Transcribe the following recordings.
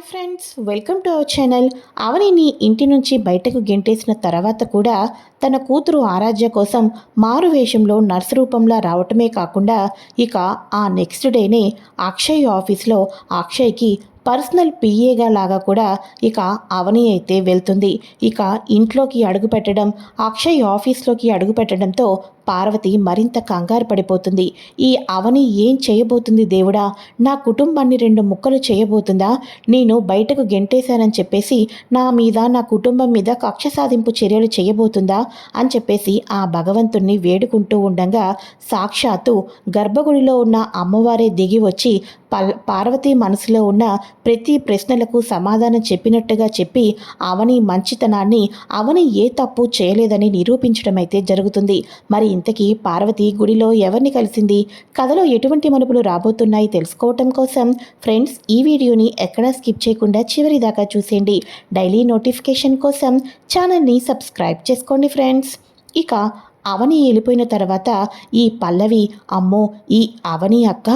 Hi friends welcome to our channel. అవనిని ఇంటి నుంచి బయటకు గెంటేసిన తర్వాత కూడా తన కూతురు ఆరాధ్య కోసం మారు వేషంలో నర్సు రూపంలో రావటమే కాకుండా ఇక ఆ నెక్స్ట్ డేనే అక్షయ్ ఆఫీస్లో అక్షయ్కి పర్సనల్ పిఏగా లాగా కూడా ఇక అవని అయితే వెళ్తుంది. ఇక ఇంట్లోకి అడుగు పెట్టడం అక్షయ్ ఆఫీస్లోకి అడుగు పెట్టడంతో పార్వతి మరింత కంగారు పడిపోతుంది. ఈ అవని ఏం చేయబోతుంది దేవుడా? నా కుటుంబాన్ని రెండు ముక్కలు చేయబోతుందా? నేను బయటకు గెంటేశానని చెప్పేసి నా మీద నా కుటుంబం మీద కక్ష సాధింపు చర్యలు చేయబోతుందా? అని చెప్పేసి ఆ భగవంతుణ్ణి వేడుకుంటూ ఉండగా సాక్షాత్తు గర్భగుడిలో ఉన్న అమ్మవారే దిగి వచ్చి పార్వతి మనసులో ఉన్న ప్రతి ప్రశ్నలకు సమాధానం చెప్పినట్టుగా చెప్పి అవని మంచితనాన్ని అవని ఏ తప్పు చేయలేదని నిరూపించడం అయితే జరుగుతుంది. మరి ఇంతకీ పార్వతి గుడిలో ఎవరిని కలిసింది? కథలో ఎటువంటి మలుపులు రాబోతున్నాయి తెలుసుకోవటం కోసం ఫ్రెండ్స్ ఈ వీడియోని ఎక్కడా స్కిప్ చేయకుండా చివరి దాకా చూసేయండి. డైలీ నోటిఫికేషన్ కోసం ఛానల్ని సబ్స్క్రైబ్ చేసుకోండి ఫ్రెండ్స్. ఇక అవని వెళ్ళిపోయిన తర్వాత ఈ పల్లవి అమ్మో ఈ అవని అక్క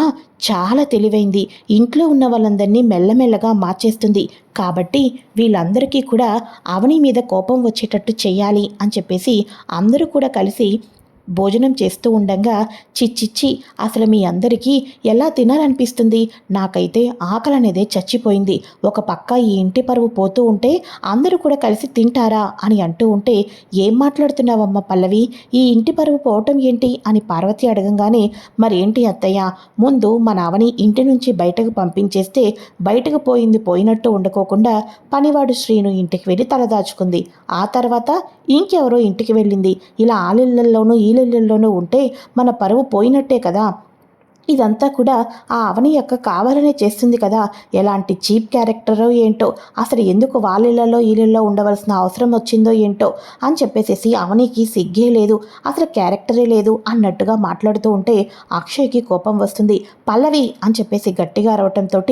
చాలా తెలివైంది. ఇంట్లో ఉన్న వాళ్ళందరినీ మెల్లమెల్లగా మార్చేస్తుంది. కాబట్టి వీళ్ళందరికీ కూడా అవని మీద కోపం వచ్చేటట్టు చేయాలి అని చెప్పేసి అందరూ కూడా కలిసి భోజనం చేస్తూ ఉండగా చిచ్చిచ్చి అసలు మీ అందరికీ ఎలా తినాలనిపిస్తుంది? నాకైతే ఆకలి అనేది చచ్చిపోయింది. ఒక పక్క ఈ ఇంటి పరువు పోతూ ఉంటే అందరూ కూడా కలిసి తింటారా అని అంటూ ఉంటే ఏం మాట్లాడుతున్నావమ్మ పల్లవి? ఈ ఇంటి పరువు పోవటం ఏంటి? అని పార్వతి అడగంగానే మరేంటి అత్తయ్య? ముందు మా నావని ఇంటి నుంచి బయటకు పంపించేస్తే బయటకు పోయింది పోయినట్టు ఉండకోకుండా పనివాడు శ్రీను ఇంటికి వెళ్ళి తలదాచుకుంది. ఆ తర్వాత ఇంకెవరో ఇంటికి వెళ్ళింది. ఇలా ఆలిళ్ళల్లోనూ నీళ్ళల్లోనూ ఉంటే మన పరువు పోయినట్టే కదా. ఇదంతా కూడా ఆ అవని యొక్క కావాలనే చేస్తుంది కదా. ఎలాంటి చీప్ క్యారెక్టరో ఏంటో అసలు ఎందుకు వాళ్ళిళ్ళలో ఈళ్ళల్లో ఉండవలసిన అవసరం వచ్చిందో ఏంటో అని చెప్పేసేసి అవనికి సిగ్గే లేదు అసలు క్యారెక్టరే లేదు అన్నట్టుగా మాట్లాడుతూ ఉంటే అక్షయ్కి కోపం వస్తుంది. పల్లవి అని చెప్పేసి గట్టిగా అరవటంతో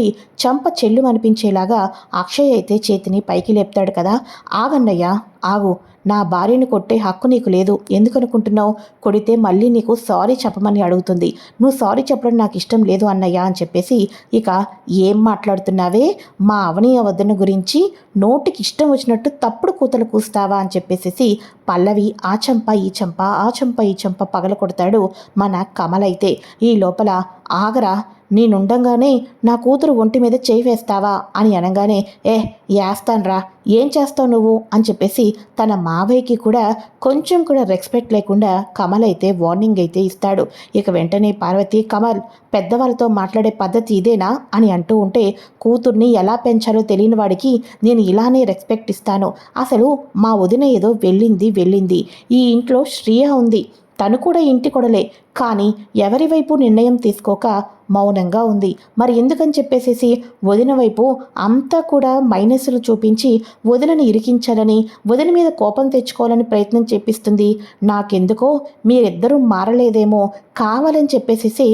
చంప చెల్లు అనిపించేలాగా అక్షయ్ అయితే చేతిని పైకి లేపుతాడు కదా. ఆగన్నయ్య ఆగు. నా భార్యను కొట్టే హక్కు నీకు లేదు. ఎందుకనుకుంటున్నావు? కొడితే మళ్ళీ నీకు సారీ చెప్పమని అడుగుతుంది. నువ్వు సారీ చెప్పడం నాకు ఇష్టం లేదు అన్నయ్య అని చెప్పేసి ఇక ఏం మాట్లాడుతున్నావే? మా అవనీయ వద్దన గురించి నోటికి ఇష్టం వచ్చినట్టు తప్పుడు కూతలు కూస్తావా అని చెప్పేసి పల్లవి ఆ చంప ఈ చంప ఆ చంప ఈ చంప పగల కొడతాడు మన కమలైతే. ఈ లోపల ఆగరా నేనుండంగానే నా కూతురు ఒంటి మీద చేయి వేస్తావా అని అనగానే ఏ వేస్తాన్రా ఏం చేస్తావు నువ్వు? అని చెప్పేసి తన మావయ్యకి కూడా కొంచెం కూడా రెస్పెక్ట్ లేకుండా కమల్ అయితే వార్నింగ్ అయితే ఇస్తాడు. ఇక వెంటనే పార్వతి కమల్ పెద్దవాళ్ళతో మాట్లాడే పద్ధతి ఇదేనా? అని అంటూ ఉంటే కూతుర్ని ఎలా పెంచాలో తెలియని వాడికి నేను ఇలానే రెస్పెక్ట్ ఇస్తాను. అసలు మా వదిన ఏదో వెళ్ళింది వెళ్ళింది. ఈ ఇంట్లో శ్రీయ ఉంది. తను కూడా ఇంటి కొడలే. కానీ ఎవరి వైపు నిర్ణయం తీసుకోక మౌనంగా ఉంది. మరి ఎందుకని చెప్పేసేసి వదిన వైపు అంతా కూడా మైనస్లు చూపించి వదినను ఇరికించాలని వదిన మీద కోపం తెచ్చుకోవాలని ప్రయత్నం చేపిస్తుంది. నాకెందుకో మీరిద్దరూ మారలేదేమో కావాలని చెప్పేసేసి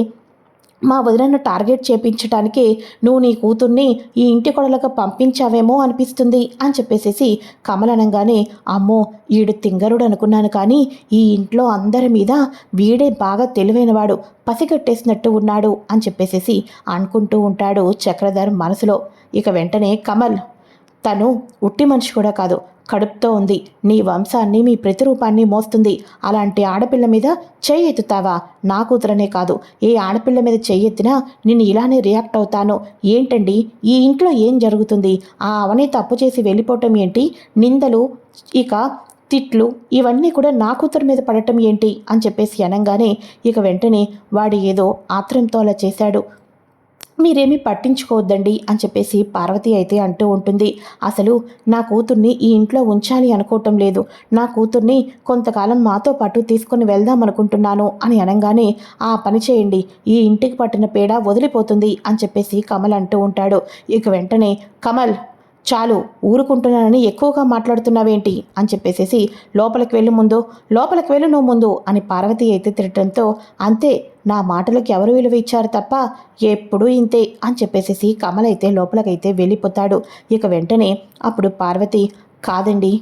మా వదినను టార్గెట్ చేపించడానికి నువ్వు నీ కూతుర్ని ఈ ఇంటి కొడలకు పంపించావేమో అనిపిస్తుంది అని చెప్పేసేసి కమలనంగానే అమ్మో ఈడు తింగరుడు అనుకున్నాను కానీ ఈ ఇంట్లో అందరి మీద వీడే బాగా తెలివైనవాడు పసిగట్టేసినట్టు ఉన్నాడు అని చెప్పేసేసి అనుకుంటూ ఉంటాడు చక్రధర్ మనసులో. ఇక వెంటనే కమల్ తను ఉట్టి మనిషి కూడా కాదు. కడుపుతో ఉంది. నీ వంశాన్ని మీ ప్రతిరూపాన్ని మోస్తుంది. అలాంటి ఆడపిల్ల మీద చెయ్యెత్తుతావా నా కూతురనే కాదు. ఏ ఆడపిల్ల మీద చెయ్యెత్తినా నేను ఇలానే రియాక్ట్ అవుతాను. ఏంటండి? ఈ ఇంట్లో ఏం జరుగుతుంది? ఆ అవని తప్పు చేసి వెళ్ళిపోవటం ఏంటి? నిందలు ఇక తిట్లు ఇవన్నీ కూడా నా కూతురు మీద పడటం ఏంటి? అని చెప్పేసి అనగానే ఇక వెంటనే వాడు ఏదో ఆత్రంతో అలా చేశాడు. మీరేమీ పట్టించుకోవద్దండి అని చెప్పేసి పార్వతి అయితే అంటూ ఉంటుంది. అసలు నా కూతుర్ని ఈ ఇంట్లో ఉంచాలి అనుకోవటం లేదు. నా కూతుర్ని కొంతకాలం మాతో పాటు తీసుకుని వెళ్దాం అనుకుంటున్నాను అని అనగానే ఆ పని చేయండి. ఈ ఇంటికి పట్టిన పేడ వదిలిపోతుంది అని చెప్పేసి కమల్ అంటూ ఉంటాడు. ఇక వెంటనే కమల్ చాలు ఊరుకుంటున్నానని ఎక్కువగా మాట్లాడుతున్నావేంటి? అని చెప్పేసేసి లోపలికి వెళ్ళి ముందు లోపలికి వెళ్ళు నువ్వు ముందు అని పార్వతి అయితే తిరగటంతో అంతే నా మాటలకు ఎవరు విలువ ఇచ్చారు తప్ప ఎప్పుడూ ఇంతే అని చెప్పేసేసి కమల్ అయితే లోపలికైతే వెళ్ళిపోతాడు. ఇక వెంటనే అప్పుడు పార్వతి కాదండి.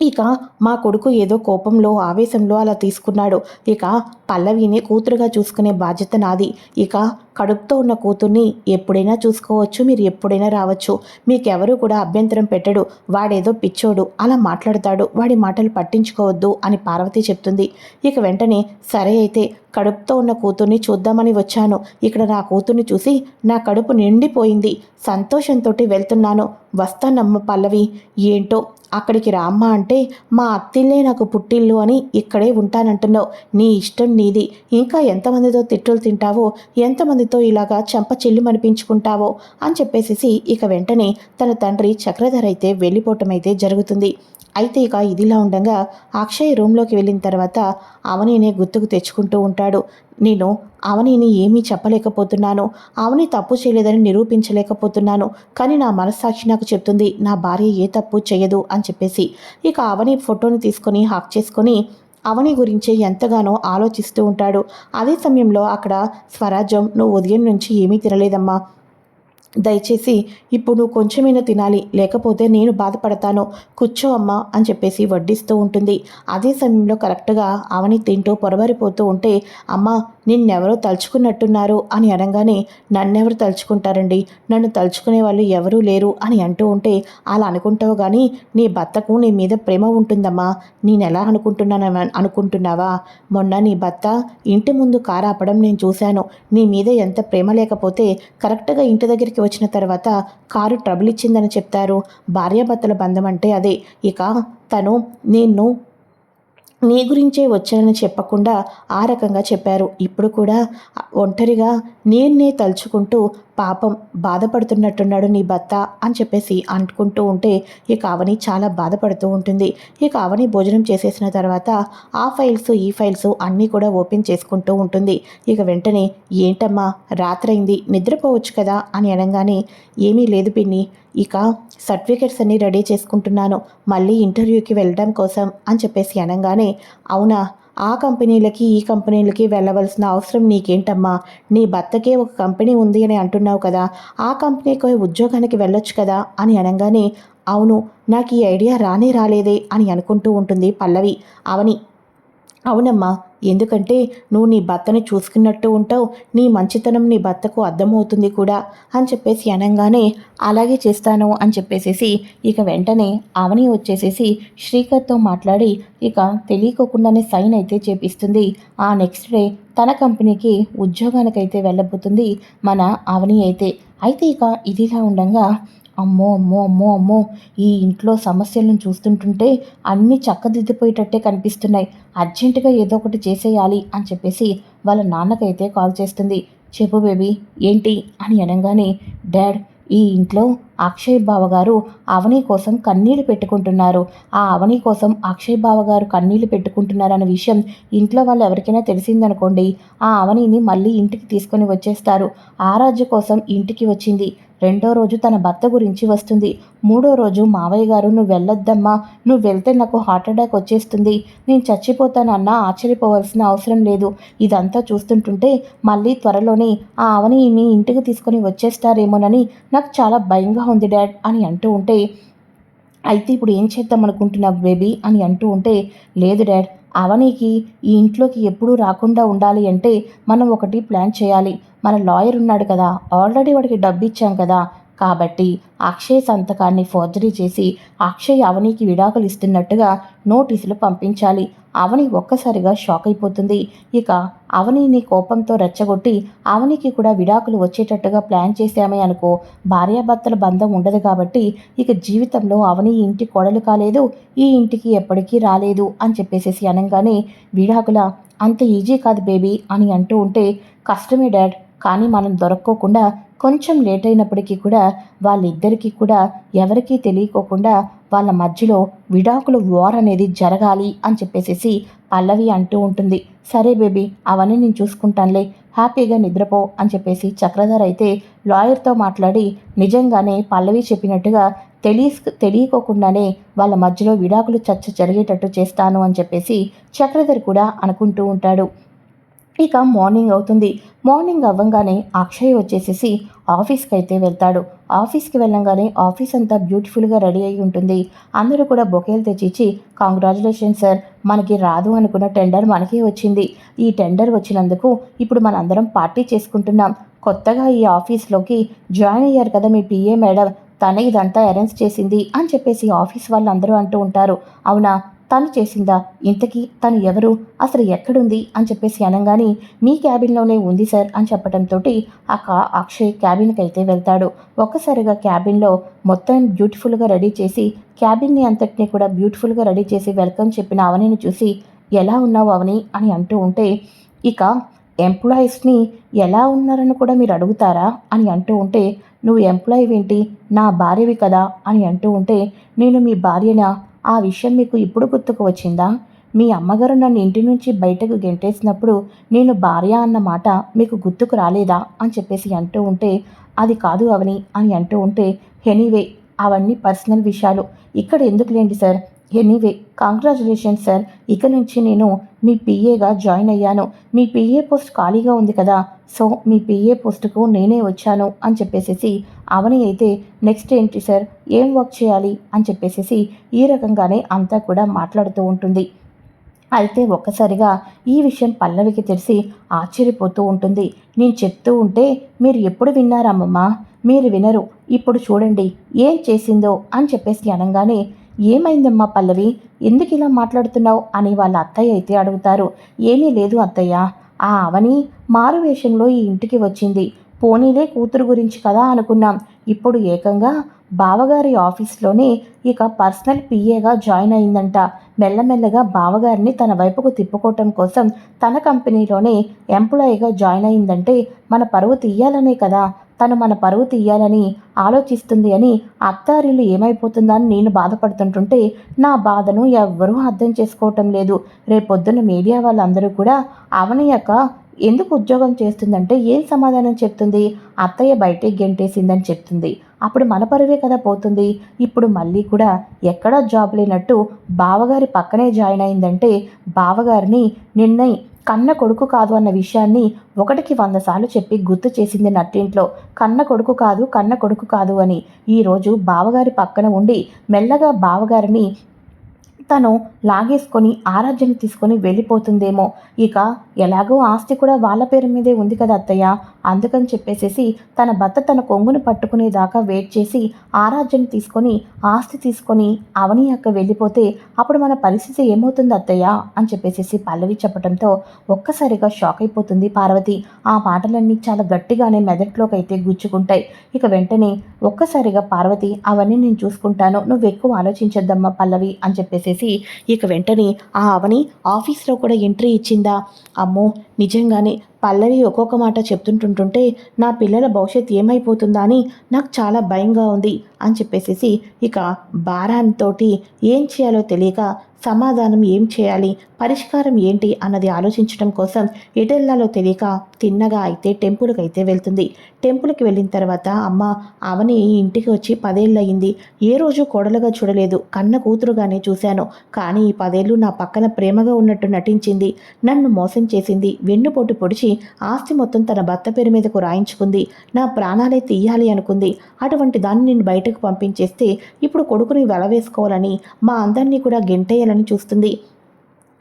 ఇక మా కొడుకు ఏదో కోపంలో ఆవేశంలో అలా తీసుకున్నాడు. ఇక పల్లవిని కూతురుగా చూసుకునే బాధ్యత నాది. ఇక కడుపుతో ఉన్న కూతుర్ని ఎప్పుడైనా చూసుకోవచ్చు మీరు ఎప్పుడైనా రావచ్చు. మీకెవరూ కూడా అభ్యంతరం పెట్టడు. వాడేదో పిచ్చోడు అలా మాట్లాడతాడు. వాడి మాటలు పట్టించుకోవద్దు అని పార్వతి చెప్తుంది. ఇక వెంటనే సరే అయితే కడుపుతో ఉన్న కూతుర్ని చూద్దామని వచ్చాను. ఇక్కడ నా కూతుర్ని చూసి నా కడుపు నిండిపోయింది. సంతోషంతో వెళ్తున్నాను. వస్తానమ్మ పల్లవి. ఏంటో అక్కడికి రామ్మ అంటే మా అత్తిల్లే నాకు పుట్టిల్లు అని ఇక్కడే ఉంటానంటున్నావు. నీ ఇష్టం నీది. ఇంకా ఎంతమందితో తిట్టులు తింటావో ఎంతమంది ఎంతమందితో ఇలాగా చెంప చెల్లిమనిపించుకుంటావో అని చెప్పేసి ఇక వెంటనే తన తండ్రి చక్రధర అయితే వెళ్ళిపోవటం అయితే జరుగుతుంది. అయితే ఇక ఇదిలా ఉండగా అక్షయ్ రూమ్లోకి వెళ్ళిన తర్వాత అవనీనే గుర్తుకు తెచ్చుకుంటూ ఉంటాడు. నేను అవనీని ఏమీ చెప్పలేకపోతున్నాను. అవని తప్పు చేయలేదని నిరూపించలేకపోతున్నాను. కానీ నా మనస్సాక్షి నాకు చెప్తుంది నా భార్య ఏ తప్పు చేయదు అని చెప్పేసి ఇక అవని ఫోటోని తీసుకొని హాక్ చేసుకొని అవని గురించి ఎంతగానో ఆలోచిస్తూ ఉంటాడు. అదే సమయంలో అక్కడ స్వరాజ్యం నువ్వు ఉదయం నుంచి ఏమీ తినలేదమ్మా. దయచేసి ఇప్పుడు నువ్వు కొంచెమైనా తినాలి లేకపోతే నేను బాధపడతాను. కూర్చో అమ్మా అని చెప్పేసి వడ్డిస్తూ ఉంటుంది. అదే సమయంలో కరెక్ట్గా అవని తింటూ పొరబరిపోతూ ఉంటే అమ్మ నిన్నెవరో తలుచుకున్నట్టున్నారు అని అనగానే నన్నెవరు తలుచుకుంటారండి? నన్ను తలుచుకునే వాళ్ళు ఎవరూ లేరు అని అంటూ ఉంటే అలా అనుకుంటావు కానీ నీ భర్తకు నీ మీద ప్రేమ ఉంటుందమ్మా. నేను ఎలా అనుకుంటున్నాను అనుకుంటున్నావా? మొన్న నీ భర్త ఇంటి ముందు కారు ఆపడం నేను చూశాను. నీ మీద ఎంత ప్రేమ లేకపోతే కరెక్ట్గా ఇంటి దగ్గరికి వచ్చిన తర్వాత కారు ట్రబుల్ ఇచ్చిందని చెప్తారు. భార్యాభర్తల బంధం అంటే అదే. ఇక తను నిన్ను నీ గురించే వచ్చానని చెప్పకుండా ఆ రకంగా చెప్పారు. ఇప్పుడు కూడా ఒంటరిగా నేనే తలుచుకుంటూ పాపం బాధపడుతున్నట్టున్నాడు నీ భర్త అని చెప్పేసి అంటుకుంటూ ఉంటే ఇక అవని చాలా బాధపడుతూ ఉంటుంది. ఇక అవని భోజనం చేసేసిన తర్వాత ఆ ఫైల్స్ ఈ ఫైల్స్ అన్నీ కూడా ఓపెన్ చేసుకుంటూ ఉంటుంది. ఇక వెంటనే ఏంటమ్మా రాత్రైంది నిద్రపోవచ్చు కదా? అని అనగానే ఏమీ లేదు పిన్ని ఇక సర్టిఫికెట్స్ అన్నీ రెడీ చేసుకుంటున్నాను. మళ్ళీ ఇంటర్వ్యూకి వెళ్ళడం కోసం అని చెప్పేసి అనగానే అవునా ఆ కంపెనీలకి ఈ కంపెనీలకి వెళ్ళవలసిన అవసరం నీకేంటమ్మా? నీ భర్తకే ఒక కంపెనీ ఉంది అని అంటున్నావు కదా ఆ కంపెనీకి ఉద్యోగానికి వెళ్ళొచ్చు కదా అని అనగానే అవును నాకు ఈ ఐడియా రానే రాలేదే అని అనుకుంటూ ఉంటుంది పల్లవి. అవని అవునమ్మా ఎందుకంటే నువ్వు నీ భర్తని చూసుకున్నట్టు ఉంటావు నీ మంచితనం నీ భర్తకు అర్థమవుతుంది కూడా అని చెప్పేసి అనగానే అలాగే చేస్తాను అని చెప్పేసేసి ఇక వెంటనే అవని వచ్చేసేసి శ్రీకర్తో మాట్లాడి ఇక తెలియకోకుండానే సైన్ అయితే చేపిస్తుంది. ఆ నెక్స్ట్ డే తన కంపెనీకి ఉద్యోగానికైతే వెళ్ళబోతుంది మన అవని అయితే. అయితే ఇక ఇదిగా ఉండగా అమ్మో అమ్మో అమ్మో అమ్మో. ఈ ఇంట్లో సమస్యలను చూస్తుంటుంటే అన్నీ చక్కదిద్దిపోయేటట్టే కనిపిస్తున్నాయి. అర్జెంటుగా ఏదో ఒకటి చేసేయాలి అని చెప్పేసి వాళ్ళ నాన్నకైతే కాల్ చేస్తుంది. చెప్పు బేబీ ఏంటి? అని అనగానే డాడ్ ఈ ఇంట్లో అక్షయ్ బావగారు అవని కోసం కన్నీళ్ళు పెట్టుకుంటున్నారు. ఆ అవని కోసం అక్షయ్ బావగారు కన్నీళ్ళు పెట్టుకుంటున్నారన్న విషయం ఇంట్లో వాళ్ళు ఎవరికైనా తెలిసిందనుకోండి ఆ అవనిని మళ్ళీ ఇంటికి తీసుకొని వచ్చేస్తారు. ఆరాధ్య కోసం ఇంటికి వచ్చింది. రెండో రోజు తన భర్త గురించి వస్తుంది. మూడో రోజు మావయ్య గారు నువ్వు వెళ్ళొద్దమ్మా నువ్వు వెళ్తే నాకు హార్ట్ అటాక్ వచ్చేస్తుంది. నేను చచ్చిపోతానన్నా ఆశ్చర్యపోవాల్సిన అవసరం లేదు. ఇదంతా చూస్తుంటుంటే మళ్ళీ త్వరలోనే ఆ అవనిని ఇంటికి తీసుకొని వచ్చేస్తారేమోనని నాకు చాలా భయంగా ఉంది డాడ్ అని అంటూ ఉంటే అయితే ఇప్పుడు ఏం చేద్దాం అనుకుంటున్నావు బేబీ? అని అంటూ ఉంటే లేదు డాడ్ అవనికి ఈ ఇంట్లోకి ఎప్పుడూ రాకుండా ఉండాలి అంటే మనం ఒకటి ప్లాన్ చేయాలి. మన లాయర్ ఉన్నాడు కదా ఆల్రెడీ వాడికి డబ్బు ఇచ్చాం కదా కాబట్టి అక్షయ్ సంతకాన్ని ఫోర్జరీ చేసి అక్షయ్ అవనికి విడాకులు ఇస్తున్నట్టుగా నోటీసులు పంపించాలి. అవని ఒక్కసారిగా షాక్ అయిపోతుంది. ఇక అవనిని కోపంతో రెచ్చగొట్టి అవనికి కూడా విడాకులు వచ్చేటట్టుగా ప్లాన్ చేశామే అనుకో భార్యాభర్తల బంధం ఉండదు కాబట్టి ఇక జీవితంలో అవని ఇంటి కొడలు కాలేదు ఈ ఇంటికి ఎప్పటికీ రాలేదు అని చెప్పేసేసి అనగానే విడాకుల అంత ఈజీ కాదు బేబీ అని అంటూ ఉంటే కష్టమే డాడ్ కానీ మనం దొరక్కోకుండా కొంచెం లేట్ అయినప్పటికీ కూడా వాళ్ళిద్దరికీ కూడా ఎవరికీ తెలియకోకుండా వాళ్ళ మధ్యలో విడాకుల వార్ అనేది జరగాలి అని చెప్పేసేసి పల్లవి అంటూ ఉంటుంది. సరే బేబీ అవన్నీ నేను చూసుకుంటానులే. హ్యాపీగా నిద్రపో అని చెప్పేసి చక్రధర్ అయితే లాయర్తో మాట్లాడి నిజంగానే పల్లవి చెప్పినట్టుగా తెలియ తెలియకోకుండానే వాళ్ళ మధ్యలో విడాకులు చర్చ జరిగేటట్టు చేస్తాను అని చెప్పేసి చక్రధర్ కూడా అనుకుంటూ ఉంటాడు. ఇక మార్నింగ్ అవుతుంది. మార్నింగ్ అవ్వంగానే అక్షయ్ వచ్చేసేసి ఆఫీస్కి అయితే వెళ్తాడు. ఆఫీస్కి వెళ్ళంగానే ఆఫీస్ అంతా బ్యూటిఫుల్గా రెడీ అయి ఉంటుంది. అందరూ కూడా బొకేలు తెచ్చిచ్చి కాంగ్రాచులేషన్ సార్ మనకి రాదు అనుకున్న టెండర్ మనకే వచ్చింది. ఈ టెండర్ వచ్చినందుకు ఇప్పుడు మనందరం పార్టీ చేసుకుంటున్నాం. కొత్తగా ఈ ఆఫీస్లోకి జాయిన్ అయ్యారు కదా మీ పిఏ మేడం తనే ఇదంతా అరేంజ్ చేసింది అని చెప్పేసి ఆఫీస్ వాళ్ళందరూ అంటూ ఉంటారు. అవునా? తను చేసిందా? ఇంతకీ తను ఎవరు? అసలు ఎక్కడుంది? అని చెప్పేసి అనగానే మీ క్యాబిన్లోనే ఉంది సార్ అని చెప్పడంతో అక్క అక్షయ్ క్యాబిన్కి అయితే వెళ్తాడు. ఒక్కసారిగా క్యాబిన్లో మొత్తం బ్యూటిఫుల్గా రెడీ చేసి క్యాబిన్ని అంతటినీ కూడా బ్యూటిఫుల్గా రెడీ చేసి వెల్కమ్ చెప్పిన అవనిని చూసి ఎలా ఉన్నావు అవని? అని అంటూ ఉంటే ఇక ఎంప్లాయీస్ని ఎలా ఉన్నారని కూడా మీరు అడుగుతారా? అని అంటూ ఉంటే నువ్వు ఎంప్లాయీ ఏంటి నా భార్యవి కదా? అని అంటూ ఉంటే నేను మీ భార్యనా? ఆ విషయం మీకు ఇప్పుడు గుర్తుకు వచ్చిందా? మీ అమ్మగారు నన్ను ఇంటి నుంచి బయటకు గెంటేసినప్పుడు నేను భార్య అన్న మాట మీకు గుర్తుకు రాలేదా? అని చెప్పేసి అంటూ ఉంటే అది కాదు అవని అని అంటూ ఉంటే ఎనీవే అవన్నీ పర్సనల్ విషయాలు. ఇక్కడ ఎందుకులేండి సార్? ఎనీవే కాంగ్రాచులేషన్స్ సార్ ఇక నుంచి నేను మీ పిఏగా జాయిన్ అయ్యాను. మీ పిఏ పోస్ట్ ఖాళీగా ఉంది కదా. సో మీ పిఏ పోస్టుకు నేనే వచ్చాను అని చెప్పేసేసి అవని అయితే నెక్స్ట్ ఏంటి సార్ ఏం వర్క్ చేయాలి? అని చెప్పేసేసి ఈ రకంగానే అంతా కూడా మాట్లాడుతూ ఉంటుంది. అయితే ఒక్కసారిగా ఈ విషయం పల్లవికి తెలిసి ఆశ్చర్యపోతూ ఉంటుంది. నేను చెప్తూ ఉంటే మీరు ఎప్పుడు విన్నారమ్మమ్మ మీరు వినరు. ఇప్పుడు చూడండి ఏం చేసిందో అని చెప్పేసి అనగానే ఏమైందమ్మా పల్లవి? ఎందుకు ఇలా మాట్లాడుతున్నావు? అని వాళ్ళ అత్తయ్య అయితే అడుగుతారు. ఏమీ లేదు అత్తయ్య. ఆ అవని మారు వేషంలో ఈ ఇంటికి వచ్చింది. పోనీలే కూతురు గురించి కదా అనుకున్నాం. ఇప్పుడు ఏకంగా బావగారి ఆఫీస్లోనే ఇక పర్సనల్ పిఏగా జాయిన్ అయిందంట. మెల్లమెల్లగా బావగారిని తన వైపుకు తిప్పుకోవటం కోసం తన కంపెనీలోనే ఎంప్లాయీగా జాయిన్ అయిందంటే మన పరువు తీయాలనే కదా. తను మన పరువు తీయాలని ఆలోచిస్తుంది అని అత్తారిల్లు ఏమైపోతుందని నేను బాధపడుతుంటుంటే నా బాధను ఎవ్వరూ అర్థం చేసుకోవటం లేదు. రేపొద్దున మీడియా వాళ్ళందరూ కూడా అవనయ్యాక ఎందుకు ఉద్యోగం చేస్తుందంటే ఏం సమాధానం చెప్తుంది? అత్తయ్య బయటికి గెంటేసిందని చెప్తుంది. అప్పుడు మన పరువే కదా పోతుంది. ఇప్పుడు మళ్ళీ కూడా ఎక్కడా జాబ్ లేనట్టు బావగారి పక్కనే జాయిన్ అయిందంటే బావగారిని నిన్నై కన్న కొడుకు కాదు అన్న విషయాన్ని ఒకటికి వంద సార్లు చెప్పి గుర్తు చేసింది నట్టింట్లో. కన్న కొడుకు కాదు కన్న కొడుకు కాదు అని. ఈరోజు బావగారి పక్కన ఉండి మెల్లగా బావగారిని తను లాగేసుకొని ఆరాధ్యను తీసుకొని వెళ్ళిపోతుందేమో. ఇక ఎలాగో ఆస్తి కూడా వాళ్ళ పేరు మీదే ఉంది కదా అత్తయ్య. అందుకని చెప్పేసేసి తన భర్త తన కొంగును పట్టుకునేదాకా వెయిట్ చేసి ఆరాధ్యను తీసుకొని ఆస్తి తీసుకొని అవని అక్క వెళ్ళిపోతే అప్పుడు మన పరిస్థితి ఏమవుతుంది అత్తయ్య? అని చెప్పేసేసి పల్లవి చెప్పడంతో ఒక్కసారిగా షాక్ అయిపోతుంది పార్వతి. ఆ మాటలన్నీ చాలా గట్టిగానే మెదట్లోకి అయితే గుచ్చుకుంటాయి. ఇక వెంటనే ఒక్కసారిగా పార్వతి అవన్నీ నేను చూసుకుంటాను నువ్వు ఎక్కువ ఆలోచించద్దమ్మా పల్లవి అని చెప్పేసేసి ఇక వెంటనే ఆ అవని ఆఫీస్లో కూడా ఎంట్రీ ఇచ్చిందా? అమ్మో నిజంగానే పల్లవి ఒక్కొక్క మాట చెప్తుంటుంటుంటే నా పిల్లల భవిష్యత్ ఏమైపోతుందా అని నాకు చాలా భయంగా ఉంది అని చెప్పేసేసి ఇక భారాంతో ఏం చేయాలో తెలియక సమాధానం ఏం చేయాలి? పరిష్కారం ఏంటి? అన్నది ఆలోచించడం కోసం ఎటెల్లాలో తెలియక తిన్నగా అయితే టెంపుల్కి అయితే వెళ్తుంది. టెంపుల్కి వెళ్ళిన తర్వాత అమ్మ అవని ఇంటికి వచ్చి పదేళ్ళయింది. ఏ రోజు కోడలుగా చూడలేదు. కన్న కూతురుగానే చూశాను. కానీ ఈ పదేళ్ళు నా పక్కన ప్రేమగా ఉన్నట్టు నటించింది. నన్ను మోసం చేసింది. వెన్నుపోటు పొడిచి ఆస్తి మొత్తం తన భర్త పేరు మీదకు రాయించుకుంది. నా ప్రాణాలే తీయాలి అనుకుంది. అటువంటి దాన్ని నేను బయటకు పంపించేస్తే ఇప్పుడు కొడుకుని వెలవేసుకోవాలని మా అందరినీ కూడా గెంటేయాలని చేయాలని చూస్తుంది.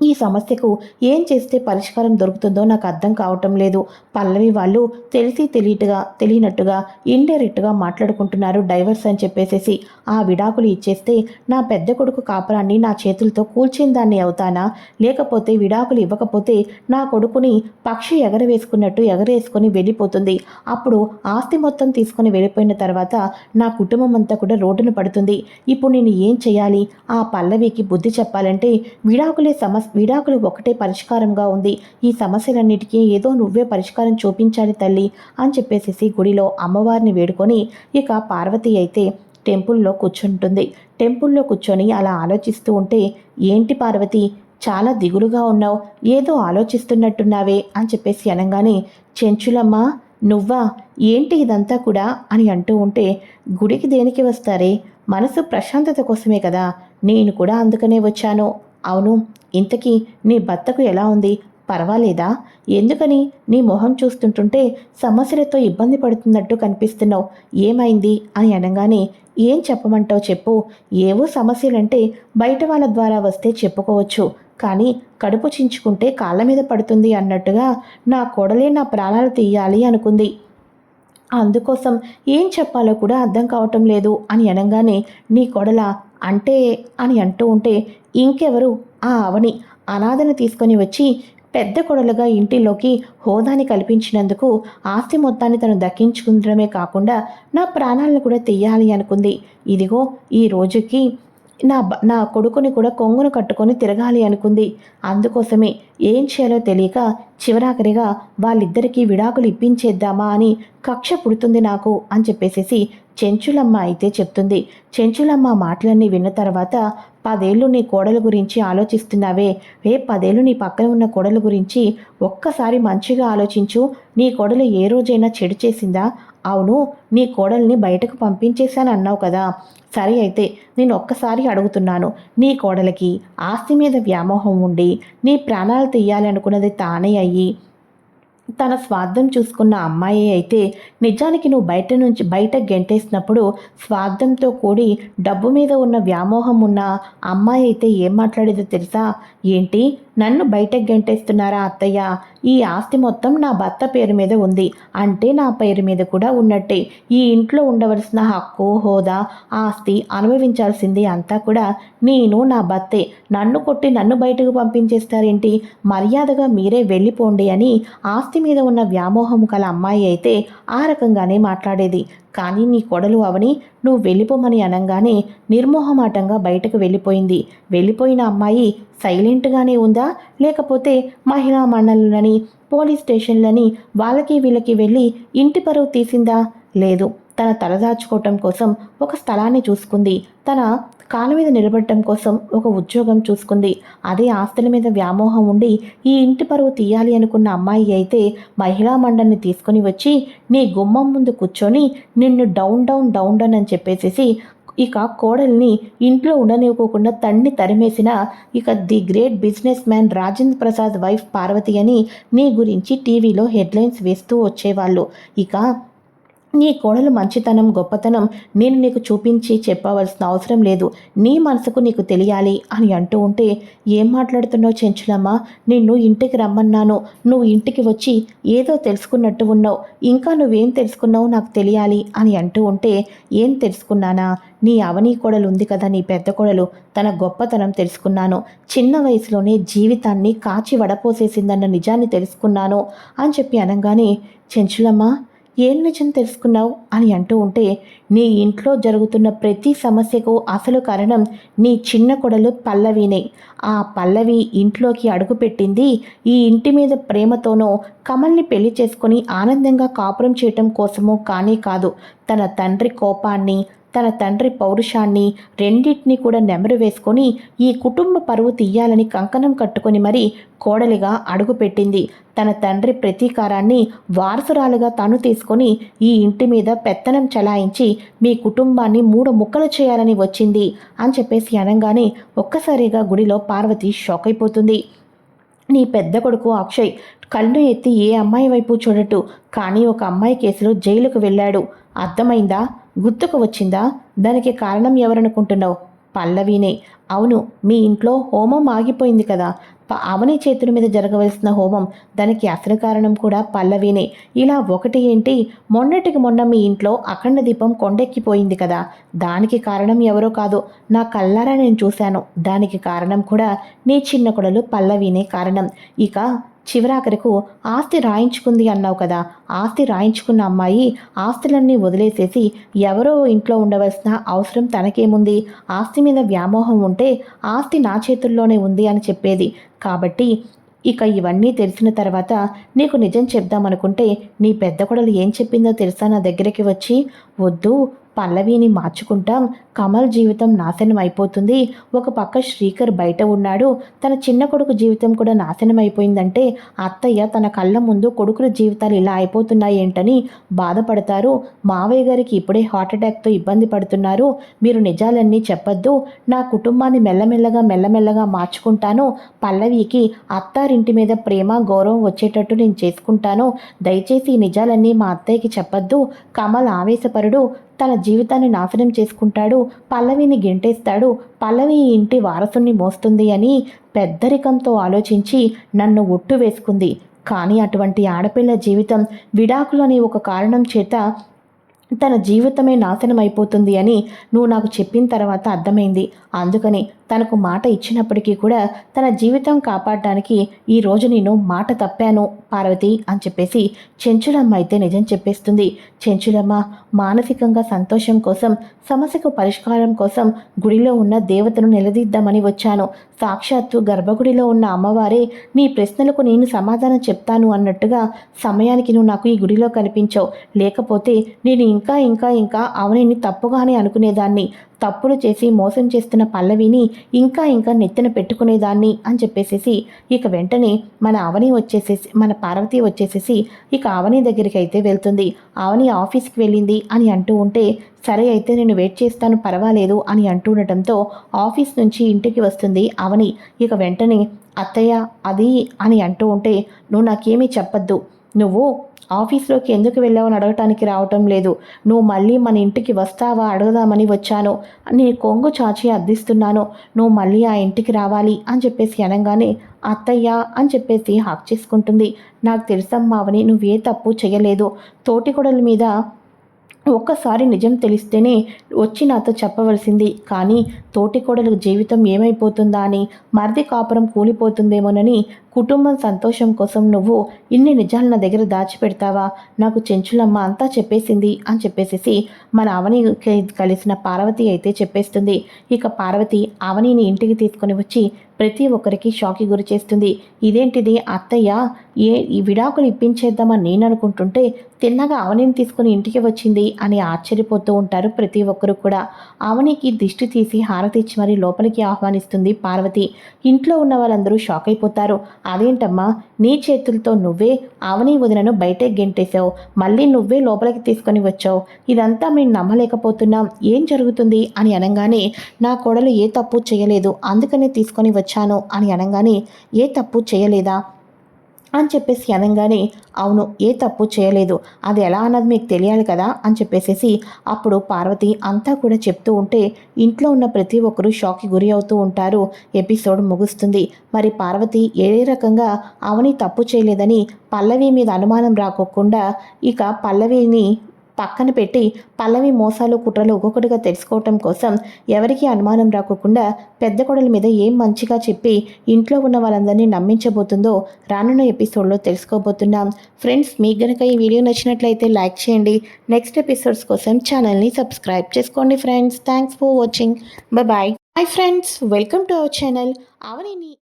ఈ సమస్యకు ఏం చేస్తే పరిష్కారం దొరుకుతుందో నాకు అర్థం కావటం లేదు. పల్లవి వాళ్ళు తెలిసి తెలియటుగా తెలియనట్టుగా ఇండైరెక్ట్గా మాట్లాడుకుంటున్నారు డైవర్స్ అని చెప్పేసేసి. ఆ విడాకులు ఇచ్చేస్తే నా పెద్ద కొడుకు కాపురాన్ని నా చేతులతో కూల్చిన దాన్ని అవుతానా? లేకపోతే విడాకులు ఇవ్వకపోతే నా కొడుకుని పక్షి ఎగరవేసుకున్నట్టు ఎగరేసుకొని వెళ్ళిపోతుంది. అప్పుడు ఆస్తి మొత్తం తీసుకొని వెళ్ళిపోయిన తర్వాత నా కుటుంబం అంతా కూడా రోడ్డున పడుతుంది. ఇప్పుడు నేను ఏం చేయాలి? ఆ పల్లవికి బుద్ధి చెప్పాలంటే విడాకులే సమస్య విడాకులు ఒకటే పరిష్కారంగా ఉంది. ఈ సమస్యలన్నిటికీ ఏదో నువ్వే పరిష్కారం చూపించాలి తల్లి అని చెప్పేసేసి గుడిలో అమ్మవారిని వేడుకొని ఇక పార్వతి అయితే టెంపుల్లో కూర్చుంటుంది. టెంపుల్లో కూర్చొని అలా ఆలోచిస్తూ ఉంటే ఏంటి పార్వతి చాలా దిగులుగా ఉన్నావు. ఏదో ఆలోచిస్తున్నట్టున్నావే అని చెప్పేసి అనగానే చెంచులమ్మ నువ్వా? ఏంటి ఇదంతా కూడా? అని అంటూ ఉంటే గుడికి దేనికి వస్తారే? మనసు ప్రశాంతత కోసమే కదా. నేను కూడా అందుకనే వచ్చాను. అవును ఇంతకీ నీ భర్తకు ఎలా ఉంది? పర్వాలేదా? ఎందుకని నీ మొహం చూస్తుంటుంటే సమస్యలతో ఇబ్బంది పడుతున్నట్టు కనిపిస్తున్నావు. ఏమైంది? అని అనగానే ఏం చెప్పమంటావు చెప్పు. ఏవో సమస్యలంటే బయట వాళ్ళ ద్వారా వస్తే చెప్పుకోవచ్చు. కానీ కడుపు చించుకుంటే కాళ్ళ మీద పడుతుంది అన్నట్టుగా నా కోడలే నా ప్రాణాలు తీయాలి అనుకుంది. అందుకోసం ఏం చెప్పాలో కూడా అర్థం కావటం లేదు అని అనగానే నీ కొడల? అంటే అని అంటూ ఉంటే ఇంకెవరు ఆ అవని అనాథను తీసుకొని వచ్చి పెద్ద కొడలుగా ఇంటిలోకి హోదాని కల్పించినందుకు ఆస్తి మొత్తాన్ని తను దక్కించుకుండడమే కాకుండా నా ప్రాణాలను కూడా తీయాలి అనుకుంది. ఇదిగో ఈ రోజుకి నా నా కొడుకుని కూడా కొంగును కట్టుకొని తిరగాలి అనుకుంది. అందుకోసమే ఏం చేయాలో తెలియక చివరాఖరిగా వాళ్ళిద్దరికీ విడాకులు ఇప్పించేద్దామా అని కక్ష పుడుతుంది నాకు అని చెప్పేసేసి చెంచులమ్మ అయితే చెప్తుంది. చెంచులమ్మ మాటలన్నీ విన్న తర్వాత పదేళ్ళు నీ కోడల గురించి ఆలోచిస్తున్నావే. ఏ పదేళ్ళు నీ పక్కన ఉన్న కోడల గురించి ఒక్కసారి మంచిగా ఆలోచించు. నీ కోడలు ఏ రోజైనా చెడు చేసిందా? అవును నీ కోడల్ని బయటకు పంపించేశాను అన్నావు కదా. సరే అయితే నేను ఒక్కసారి అడుగుతున్నాను. నీ కోడలకి ఆస్తి మీద వ్యామోహం ఉండి నీ ప్రాణాలు తీయాలనుకున్నది తానే అయ్యి తన స్వార్థం చూసుకున్న అమ్మాయి అయితే నిజానికి నువ్వు బయట నుంచి బయట గెంటేసినప్పుడు స్వార్థంతో కూడి డబ్బు మీద ఉన్న వ్యామోహం ఉన్న అమ్మాయి అయితే ఏం మాట్లాడేదో తెలుసా? ఏంటి? నన్ను బయటకు గెంటేస్తున్నారా అత్తయ్య? ఈ ఆస్తి మొత్తం నా భర్త పేరు మీద ఉంది. అంటే నా పేరు మీద కూడా ఉన్నట్టే. ఈ ఇంట్లో ఉండవలసిన హక్కు హోదా ఆస్తి అనుభవించాల్సింది అంతా కూడా నేను నా భర్తే. నన్ను కొట్టి నన్ను బయటకు పంపించేస్తారేంటి? మర్యాదగా మీరే వెళ్ళిపోండి అని ఆస్తి మీద ఉన్న వ్యామోహం కల అమ్మాయి అయితే ఆ రకంగానే మాట్లాడేది. కానీ నీ కొడలు అవని నువ్వు వెళ్ళిపోమని అనగానే నిర్మోహమాటంగా బయటకు వెళ్ళిపోయింది. వెళ్ళిపోయిన అమ్మాయి సైలెంట్గానే ఉందా? లేకపోతే మహిళా మండలులని పోలీస్ స్టేషన్లని వాళ్ళకి వీళ్ళకి వెళ్ళి ఇంటి పరువు తీసిందా? లేదు. తన తలదాచుకోవటం కోసం ఒక స్థలాన్ని చూసుకుంది. తన కాళ్ళ మీద నిలబడటం కోసం ఒక ఉద్యోగం చూసుకుంది. అదే ఆస్తుల మీద వ్యామోహం ఉండి ఈ ఇంటి పరువు తీయాలి అనుకున్న అమ్మాయి అయితే మహిళా మండలిని తీసుకొని వచ్చి నీ గుమ్మం ముందు కూర్చొని నిన్ను డౌన్ డౌన్ డౌన్ డౌన్ అని చెప్పేసేసి ఇక కోడల్ని ఇంట్లో ఉండనివ్వకుండా తన్ని తరిమేసిన ఇక the great businessman Rajendra Prasad wife Parvati అని నీ గురించి టీవీలో హెడ్లైన్స్ వేస్తూ వచ్చేవాళ్ళు. ఇక నీ కోడలు మంచితనం గొప్పతనం నేను నీకు చూపించి చెప్పవలసిన అవసరం లేదు. నీ మనసుకు నీకు తెలియాలి అని అంటూ ఉంటే ఏం మాట్లాడుతున్నావు చెంచులమ్మ? నిన్ను ఇంటికి రమ్మన్నాను. నువ్వు ఇంటికి వచ్చి ఏదో తెలుసుకున్నట్టు ఉన్నావు. ఇంకా నువ్వేం తెలుసుకున్నావు నాకు తెలియాలి అని అంటూ ఉంటే ఏం తెలుసుకున్నానా? నీ అవనీ కోడలు ఉంది కదా నీ పెద్ద కోడలు. తన గొప్పతనం తెలుసుకున్నాను. చిన్న వయసులోనే జీవితాన్ని కాచి వడపోసేసిందన్న నిజాన్ని తెలుసుకున్నాను అని చెప్పి అనగానే చెంచులమ్మ ఏం నిజం తెలుసుకున్నావు అని అంటూ ఉంటే నీ ఇంట్లో జరుగుతున్న ప్రతి సమస్యకు అసలు కారణం నీ చిన్న కొడలు పల్లవినే. ఆ పల్లవి ఇంట్లోకి అడుగుపెట్టింది ఈ ఇంటి మీద ప్రేమతోనో కమల్ని పెళ్ళి చేసుకొని ఆనందంగా కాపురం చేయటం కోసమో కానీ కాదు. తన తండ్రి కోపాన్ని తన తండ్రి పౌరుషాన్ని రెండింటినీ కూడా నెమరు వేసుకొని ఈ కుటుంబ పరువు తీయాలని కంకణం కట్టుకొని మరీ కోడలిగా అడుగుపెట్టింది. తన తండ్రి ప్రతీకారాన్ని వారసురాలుగా తాను తీసుకొని ఈ ఇంటి మీద పెత్తనం చలాయించి మీ కుటుంబాన్ని మూడు ముక్కలు చేయాలని వచ్చింది అని చెప్పేసి అనగానే ఒక్కసారిగా గుడిలో పార్వతి షాక్ అయిపోతుంది. నీ పెద్ద కొడుకు అక్షయ్ కళ్ళు ఎత్తి ఏ అమ్మాయి వైపు చూడటు కానీ ఒక అమ్మాయి కేసులో జైలుకు వెళ్ళాడు. అర్థమైందా? గుర్తుకు వచ్చిందా? దానికి కారణం ఎవరనుకుంటున్నావు? పల్లవీనే. అవును మీ ఇంట్లో హోమం ఆగిపోయింది కదా. అవని చేతుల మీద జరగవలసిన హోమం దానికి అసలు కారణం కూడా పల్లవినే. ఇలా ఒకటి ఏంటి? మొన్నటికి మొన్న మీ ఇంట్లో అఖండ దీపం కొండెక్కిపోయింది కదా. దానికి కారణం ఎవరో కాదు. నా కళ్ళారా నేను చూశాను. దానికి కారణం కూడా నీ చిన్న కొడలు పల్లవినే కారణం. ఇక చివరాఖరకు ఆస్తి రాయించుకుంది అన్నావు కదా. ఆస్తి రాయించుకున్న అమ్మాయి ఆస్తులన్నీ వదిలేసేసి ఎవరో ఇంట్లో ఉండవలసిన అవసరం తనకేముంది? ఆస్తి మీద వ్యామోహం ఉంటే ఆస్తి నా చేతుల్లోనే ఉంది అని చెప్పేది. కాబట్టి ఇక ఇవన్నీ తెలిసిన తర్వాత నీకు నిజం చెప్దామనుకుంటే నీ పెద్ద కొడలు ఏం చెప్పిందో తెలుసా నా దగ్గరికి వచ్చి? వద్దు పల్లవిని మార్చుకుంటాం. కమల్ జీవితం నాశనం అయిపోతుంది ఒక పక్క శ్రీకర్ బయట ఉన్నాడు. తన చిన్న కొడుకు జీవితం కూడా నాశనం అయిపోయిందంటే అత్తయ్య తన కళ్ళ ముందు కొడుకుల జీవితాలు ఇలా అయిపోతున్నాయి ఏంటని బాధపడతారు. మావయ్య గారికి ఇప్పుడే హార్ట్ అటాక్తో ఇబ్బంది పడుతున్నారు. మీరు నిజాలన్నీ చెప్పొద్దు. నా కుటుంబాన్ని మెల్లమెల్లగా మెల్లమెల్లగా మార్చుకుంటాను. పల్లవికి అత్తారింటి మీద ప్రేమ గౌరవం వచ్చేటట్టు నేను చేసుకుంటాను. దయచేసి ఈ నిజాలన్నీ మా అత్తయ్యకి చెప్పొద్దు. కమల్ ఆవేశపరుడు. తన జీవితాన్ని నాశనం చేసుకుంటాడు. పల్లవిని గెంటేస్తాడు. పల్లవి ఇంటి వారసుని మోస్తుంది అని పెద్దరికంతో ఆలోచించి నన్ను ఒట్టు వేసుకుంది. కానీ అటువంటి ఆడపిల్ల జీవితం విడాకులని ఒక కారణం చేత తన జీవితమే నాశనం అయిపోతుంది అని నువ్వు నాకు చెప్పిన తర్వాత అర్థమైంది. అందుకని తనకు మాట ఇచ్చినప్పటికీ కూడా తన జీవితం కాపాడడానికి ఈ రోజు నేను మాట తప్పాను పార్వతి అని చెప్పేసి చెంచులమ్మ అయితే నిజం చెప్పేస్తుంది. చెంచులమ్మ మానసికంగా సంతోషం కోసం సమస్యకు పరిష్కారం కోసం గుడిలో ఉన్న దేవతను నిలదీద్దామని వచ్చాను. సాక్షాత్తు గర్భగుడిలో ఉన్న అమ్మవారే నీ ప్రశ్నలకు నేను సమాధానం చెప్తాను అన్నట్టుగా సమయానికి నువ్వు నాకు ఈ గుడిలో కనిపించావు. లేకపోతే నేను ఇంకా ఇంకా ఇంకా అవనిని తప్పుగానే అనుకునేదాన్ని. తప్పులు చేసి మోసం చేస్తున్న పల్లవిని ఇంకా ఇంకా నెత్తిన పెట్టుకునేదాన్ని అని చెప్పేసేసి ఇక వెంటనే మన అవని వచ్చేసేసి మన పార్వతి వచ్చేసేసి ఇక అవని దగ్గరికి అయితే వెళ్తుంది. అవని ఆఫీస్కి వెళ్ళింది అని అంటూ ఉంటే సరే అయితే నేను వెయిట్ చేస్తాను పర్వాలేదు అని అంటుండటంతో ఆఫీస్ నుంచి ఇంటికి వస్తుంది అవని. ఇక వెంటనే అత్తయ్య అది అని అంటూ ఉంటే నువ్వు నాకేమీ చెప్పద్దు. నువ్వు ఆఫీస్లోకి ఎందుకు వెళ్ళావని అడగటానికి రావటం లేదు. నువ్వు మళ్ళీ మన ఇంటికి వస్తావా? అడగదామని వచ్చాను. నేను కొంగు చాచి అద్దిస్తున్నాను నువ్వు మళ్ళీ ఆ ఇంటికి రావాలి అని చెప్పేసి అనగానే అత్తయ్య అని చెప్పేసి హాక్ చేసుకుంటుంది. నాకు తెలుసమ్మావని నువ్వే తప్పు చేయలేదు. తోటికొడల మీద ఒక్కసారి నిజం తెలిస్తేనే వచ్చి నాతో చెప్పవలసింది. కానీ తోటికోడలకు జీవితం ఏమైపోతుందా అని మరిది కాపురం కూలిపోతుందేమోనని కుటుంబం సంతోషం కోసం నువ్వు ఇన్ని నిజాలు నా దగ్గర దాచిపెడతావా? నాకు చెంచులమ్మ అంతా చెప్పేసింది అని చెప్పేసేసి మన అవని కలిసిన పార్వతి అయితే చెప్పేస్తుంది. ఇక పార్వతి అవనిని ఇంటికి తీసుకొని వచ్చి ప్రతి ఒక్కరికి షాక్కి గురి చేస్తుంది. ఇదేంటిది అత్తయ్య? ఏ ఈ విడాకులు ఇప్పించేద్దామని నేను అనుకుంటుంటే తిన్నగా అవనిని తీసుకుని ఇంటికి వచ్చింది అని ఆశ్చర్యపోతూ ఉంటారు ప్రతి ఒక్కరు కూడా. అవనికి దిష్టి తీసి హారతిచ్చి మరి లోపలికి ఆహ్వానిస్తుంది పార్వతి. ఇంట్లో ఉన్న వాళ్ళందరూ షాక్ అయిపోతారు. అదేంటమ్మా? నీ చేతులతో నువ్వే అవని వదినను బయటకు గెంటేశావు. మళ్ళీ నువ్వే లోపలికి తీసుకొని వచ్చావు. ఇదంతా మేము నమ్మలేకపోతున్నాం. ఏం జరుగుతుంది? అని అనగానే నా కోడలు ఏ తప్పు చేయలేదు. అందుకనే తీసుకొని వచ్చాను అని అనగానే ఏ తప్పు చేయలేదా? అని చెప్పేసి అనగానే అవును ఏ తప్పు చేయలేదు. అది ఎలా అన్నది మీకు తెలియాలి కదా? అని చెప్పేసేసి అప్పుడు పార్వతి అంతా కూడా చెప్తూ ఉంటే ఇంట్లో ఉన్న ప్రతి ఒక్కరూ షాక్కి గురి అవుతూ ఉంటారు. ఎపిసోడ్ ముగుస్తుంది. మరి పార్వతి ఏ రకంగా అవని తప్పు చేయలేదని పల్లవి మీద అనుమానం రాకోకుండా ఇక పల్లవిని పక్కన పెట్టి పల్లవి మోసాలు కుట్రలు ఒక్కొక్కటిగా తెలుసుకోవటం కోసం ఎవరికీ అనుమానం రాకోకుండా పెద్ద కొడల మీద ఏం మంచిగా చెప్పి ఇంట్లో ఉన్న వాళ్ళందరినీ నమ్మించబోతుందో రానున్న ఎపిసోడ్లో తెలుసుకోబోతున్నాం. ఫ్రెండ్స్ మీకు గనక ఈ వీడియో నచ్చినట్లయితే లైక్ చేయండి. నెక్స్ట్ ఎపిసోడ్స్ కోసం ఛానల్ని సబ్స్క్రైబ్ చేసుకోండి friends. Thanks for watching. Bye bye. Friends welcome to our channel. Avani